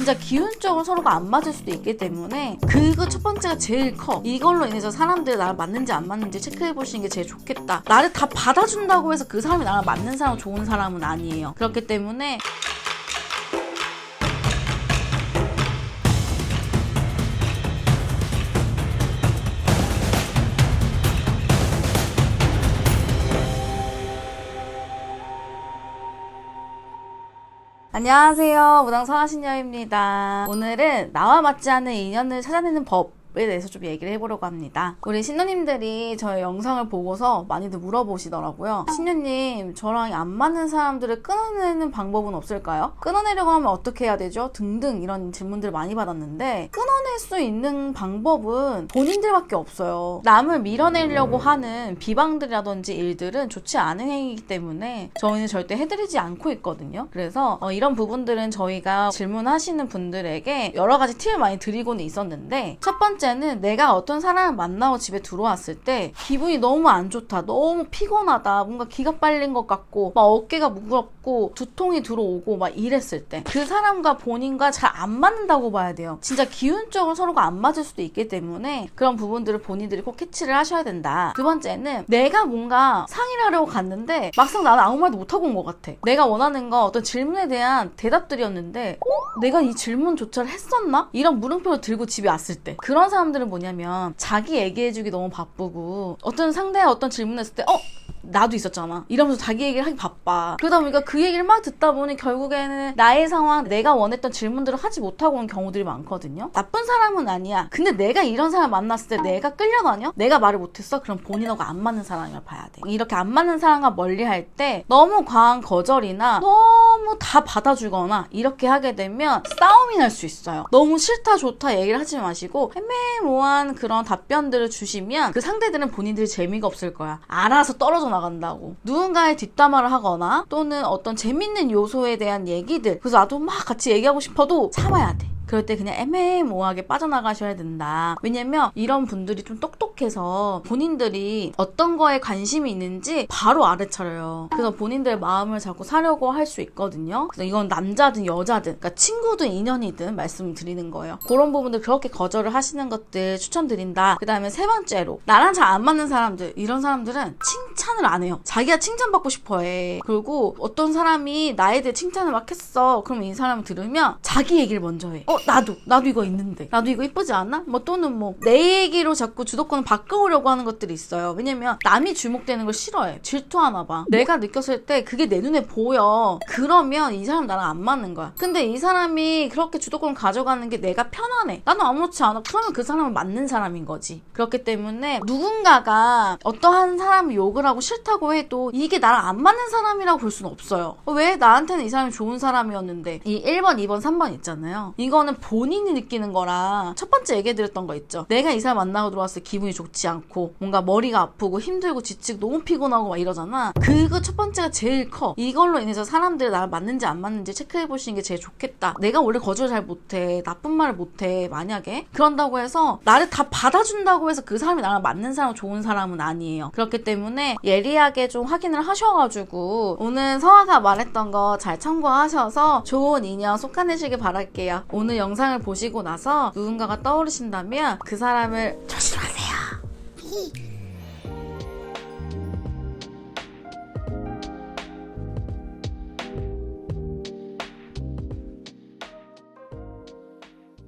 진짜 기운적으로 서로가 안 맞을 수도 있기 때문에 그거 첫 번째가 제일 커. 이걸로 인해서 사람들이 나랑 맞는지 안 맞는지 체크해 보시는 게 제일 좋겠다. 나를 다 받아준다고 해서 그 사람이 나랑 맞는 사람, 좋은 사람은 아니에요. 그렇기 때문에 안녕하세요. 무당 선화신녀입니다. 오늘은 나와 맞지 않는 인연을 찾아내는 법. 에 대해서 좀 얘기를 해보려고 합니다. 우리 신녀님들이 저의 영상을 보고서 많이들 물어보시더라고요. 신녀님, 저랑 안 맞는 사람들을 끊어내는 방법은 없을까요? 끊어내려고 하면 어떻게 해야 되죠? 등등 이런 질문들을 많이 받았는데 끊어낼 수 있는 방법은 본인들밖에 없어요. 남을 밀어내려고 하는 비방들이라든지 일들은 좋지 않은 행위이기 때문에 저희는 절대 해드리지 않고 있거든요. 그래서 어, 이런 부분들은 저희가 질문하시는 분들에게 여러 가지 팁을 많이 드리고는 있었는데 첫 번째 는 내가 어떤 사람을 만나고 집에 들어왔을 때 기분이 너무 안 좋다, 너무 피곤하다, 뭔가 기가 빨린 것 같고 막 어깨가 무겁고 두통이 들어오고 막 이랬을 때 그 사람과 본인과 잘 안 맞는다고 봐야 돼요. 진짜 기운적으로 서로가 안 맞을 수도 있기 때문에 그런 부분들을 본인들이 꼭 캐치를 하셔야 된다. 두 번째는 내가 뭔가 상의를 하려고 갔는데 막상 나는 아무 말도 못하고 온 것 같아. 내가 원하는 건 어떤 질문에 대한 대답들이었는데 어? 내가 이 질문조차를 했었나? 이런 물음표를 들고 집에 왔을 때 그런 사람들은 뭐냐면 자기 얘기해주기 너무 바쁘고 어떤 상대가 어떤 질문을 했을 때 어? 나도 있었잖아. 이러면서 자기 얘기를 하기 바빠. 그러다 보니까 그 얘기를 막 듣다 보니 결국에는 나의 상황, 내가 원했던 질문들을 하지 못하고 온 경우들이 많거든요. 나쁜 사람은 아니야. 근데 내가 이런 사람 만났을 때 내가 끌려다녀? 내가 말을 못했어? 그럼 본인하고 안 맞는 사람이라 봐야 돼. 이렇게 안 맞는 사람과 멀리 할 때 너무 과한 거절이나 너무 다 받아주거나 이렇게 하게 되면 싸움이 날 수 있어요. 너무 싫다 좋다 얘기를 하지 마시고 애매모호한 그런 답변들을 주시면 그 상대들은 본인들이 재미가 없을 거야. 알아서 떨어져 나 간다고. 누군가의 뒷담화를 하거나 또는 어떤 재밌는 요소에 대한 얘기들. 그래서 나도 막 같이 얘기하고 싶어도 참아야 돼. 그럴 때 그냥 애매모호하게 빠져나가셔야 된다. 왜냐면 이런 분들이 좀 똑똑해서 본인들이 어떤 거에 관심이 있는지 바로 알아차려요. 그래서 본인들 마음을 자꾸 사려고 할 수 있거든요. 그래서 이건 남자든 여자든, 그러니까 친구든 인연이든 말씀을 드리는 거예요. 그런 부분들 그렇게 거절을 하시는 것들 추천드린다. 그 다음에 세 번째로 나랑 잘 안 맞는 사람들, 이런 사람들은 칭찬을 안 해요. 자기가 칭찬받고 싶어 해. 그리고 어떤 사람이 나에 대해 칭찬을 막 했어. 그럼 이 사람을 들으면 자기 얘기를 먼저 해. 어, 나도, 나도 이거 있는데. 나도 이거 이쁘지 않아? 뭐 또는 뭐, 내 얘기로 자꾸 주도권을 바꿔오려고 하는 것들이 있어요. 왜냐면 남이 주목되는 걸 싫어해. 질투하나 봐. 내가 느꼈을 때 그게 내 눈에 보여. 그러면 이 사람 나랑 안 맞는 거야. 근데 이 사람이 그렇게 주도권을 가져가는 게 내가 편안해. 나는 아무렇지 않아. 그러면 그 사람은 맞는 사람인 거지. 그렇기 때문에 누군가가 어떠한 사람을 욕을 하고 싫다고 해도 이게 나랑 안 맞는 사람이라고 볼 수는 없어요. 왜 나한테는 이 사람이 좋은 사람이었는데 이 1번, 2번, 3번 있잖아요. 이 거는 본인이 느끼는 거라 첫 번째 얘기해 드렸던 거 있죠. 내가 이 사람 만나고 들어왔을 때 기분이 좋지 않고 뭔가 머리가 아프고 힘들고 지치고 너무 피곤하고 막 이러잖아. 그거 첫 번째가 제일 커. 이걸로 인해서 사람들이 나를 맞는지 안 맞는지 체크해 보시는 게 제일 좋겠다. 내가 원래 거절 잘 못해. 나쁜 말을 못해. 만약에 그런다고 해서 나를 다 받아준다고 해서 그 사람이 나랑 맞는 사람 좋은 사람은 아니에요. 그렇기 때문에 예리하게 좀 확인을 하셔가지고 오늘 서아가 말했던 거 잘 참고하셔서 좋은 인연 속아내시길 바랄게요. 오늘 영상을 보시고 나서 누군가가 떠오르신다면 그 사람을 조심하세요.